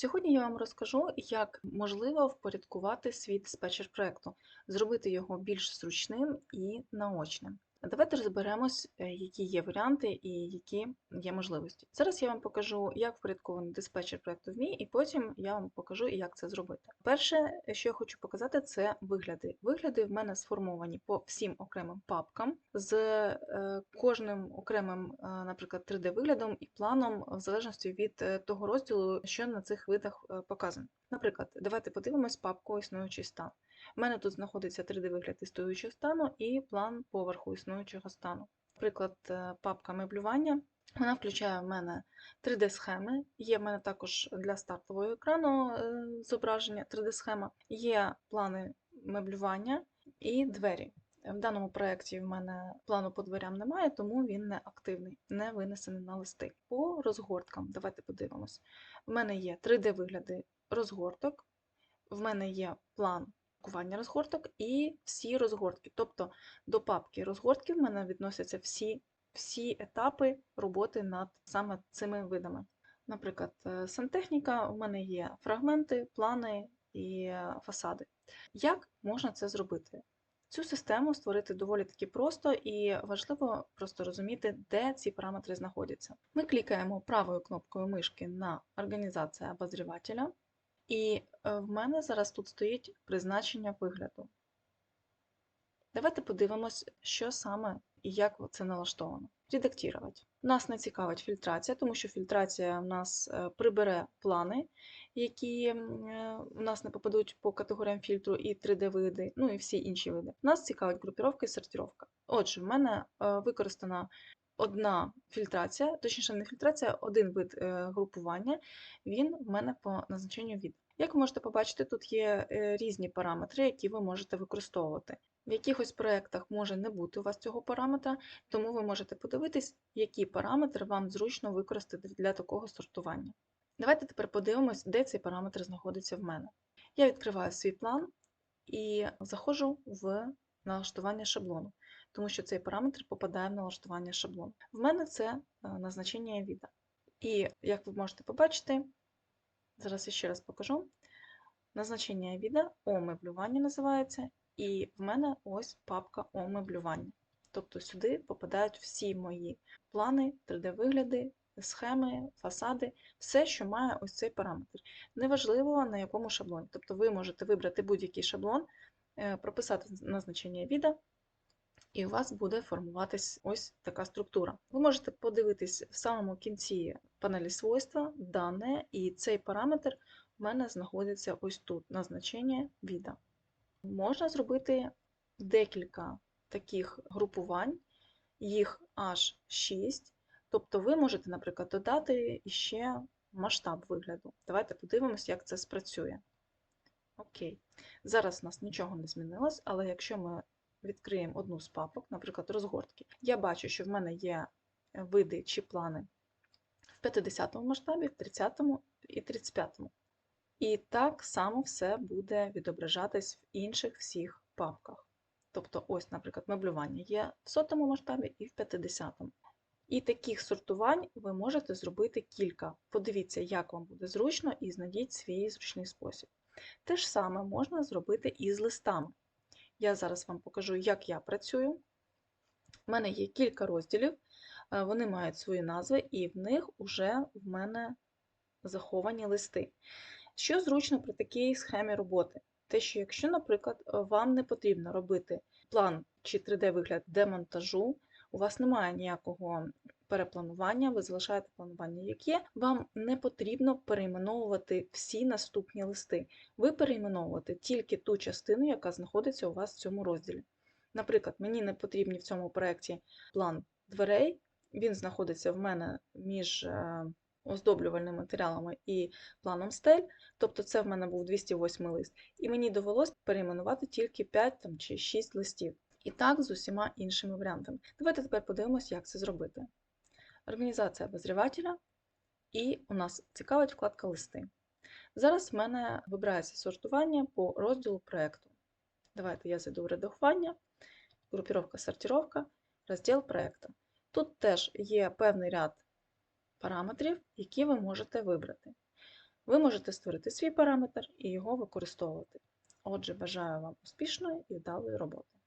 Сьогодні я вам розкажу, як можливо впорядкувати свій диспетчер проекту, зробити його більш зручним і наочним. Давайте розберемось, які є варіанти і які є можливості. Зараз я вам покажу, як впорядкований диспетчер проекту в мій, і потім я вам покажу, як це зробити. Перше, що я хочу показати, це вигляди. Вигляди в мене сформовані по всім окремим папкам з е, кожним окремим, е, наприклад, 3D-виглядом і планом, в залежності від е, того розділу, що на цих видах показано. Наприклад, давайте подивимось папку існуючий стан. У мене тут знаходиться 3D-вигляд існуючого стану і план поверху існуючого стану. Наприклад, е, папка меблювання. Вона включає в мене 3D-схеми, є в мене також для стартового екрану е, зображення 3D-схема, є плани меблювання і двері. В даному проєкті в мене плану по дверям немає, тому він не активний, не винесений на листи. По розгорткам, давайте подивимось. У мене є 3D-вигляди розгорток, в мене є план розгорток і всі розгортки. Тобто до папки розгортки в мене відносяться всі, всі етапи роботи над саме цими видами. Наприклад, е, сантехніка, в мене є фрагменти, плани і е, фасади. Як можна це зробити? Цю систему створити доволі таки просто і важливо просто розуміти, де ці параметри знаходяться. Ми клікаємо правою кнопкою мишки на організація обозрівателя, і е, в мене зараз тут стоїть призначення вигляду. Давайте подивимось, що саме і як це налаштовано. Редактувати. Нас не цікавить фільтрація, тому що фільтрація в нас е, прибере плани, які е, у нас не попадуть по категоріям фільтру і 3D-види, ну і всі інші види. Нас цікавить групіровка і сортировка. Отже, в мене використана одна фільтрація, точніше, не фільтрація, один вид групування, він в мене по назначенню від. Як ви можете побачити, тут є е, різні параметри, які ви можете використовувати. В якихось проєктах може не бути у вас цього параметра, тому ви можете подивитись, які параметри вам зручно використати для такого сортування. Давайте тепер подивимось, де цей параметр знаходиться в мене. Я відкриваю свій план і заходжу в налаштування шаблону, тому що цей параметр попадає в налаштування шаблону. В мене це е, назначення віда. І, як ви можете побачити, Зараз я ще раз покажу. Назначення віда омеблювання називається, і в мене ось папка омеблювання. Тобто сюди попадають всі мої плани, 3D-вигляди, схеми, фасади, все, що має ось цей параметр. Неважливо на якому шаблоні. Тобто ви можете вибрати будь-який шаблон, е, прописати назначення віда, і у вас буде формуватись ось така структура. Ви можете подивитись в самому кінці панелі свойства, дане, і цей параметр в мене знаходиться ось тут, назначення віда. Можна зробити декілька таких групувань, їх аж 6. Тобто ви можете, наприклад, додати ще масштаб вигляду. Давайте подивимося, як це спрацює. Окей. Зараз у нас нічого не змінилось, але якщо ми відкриємо одну з папок, наприклад, розгортки, я бачу, що в мене є види чи плани в 50 масштабі, в 30 і 35. І так само все буде відображатись в інших всіх папках. Тобто, ось, наприклад, меблювання є в сотому масштабі і в 50-му. І таких сортувань ви можете зробити кілька. Подивіться, як вам буде зручно, і знайдіть свій зручний спосіб. Те ж саме можна зробити і з листами. Я зараз вам покажу, як я працюю. У мене є кілька розділів, е, вони мають свої назви, і в них вже в мене заховані листи. Що зручно при такій схемі роботи? Те, що якщо, наприклад, вам не потрібно робити план чи 3D-вигляд демонтажу, у вас немає ніякого перепланування, ви залишаєте планування, яке вам не потрібно перейменовувати всі наступні листи. Ви перейменовуєте тільки ту частину, яка знаходиться у вас в цьому розділі. Наприклад, мені не потрібні в цьому проєкті план дверей, він знаходиться в мене між е, оздоблювальними матеріалами і планом стель, тобто це в мене був 208 лист, і мені довелося перейменувати тільки 5 там, чи 6 листів. І так з усіма іншими варіантами. Давайте тепер подивимося, як це зробити. Організація обозрівателя, і у нас цікавить вкладка листи. Зараз в мене вибирається сортування по розділу проєкту. Давайте я зайду в редагування, групіровка, сортировка, розділ проєкту. Тут теж є певний ряд параметрів, які ви можете вибрати. Ви можете створити свій параметр і його використовувати. Отже, бажаю вам успішної і вдалої роботи.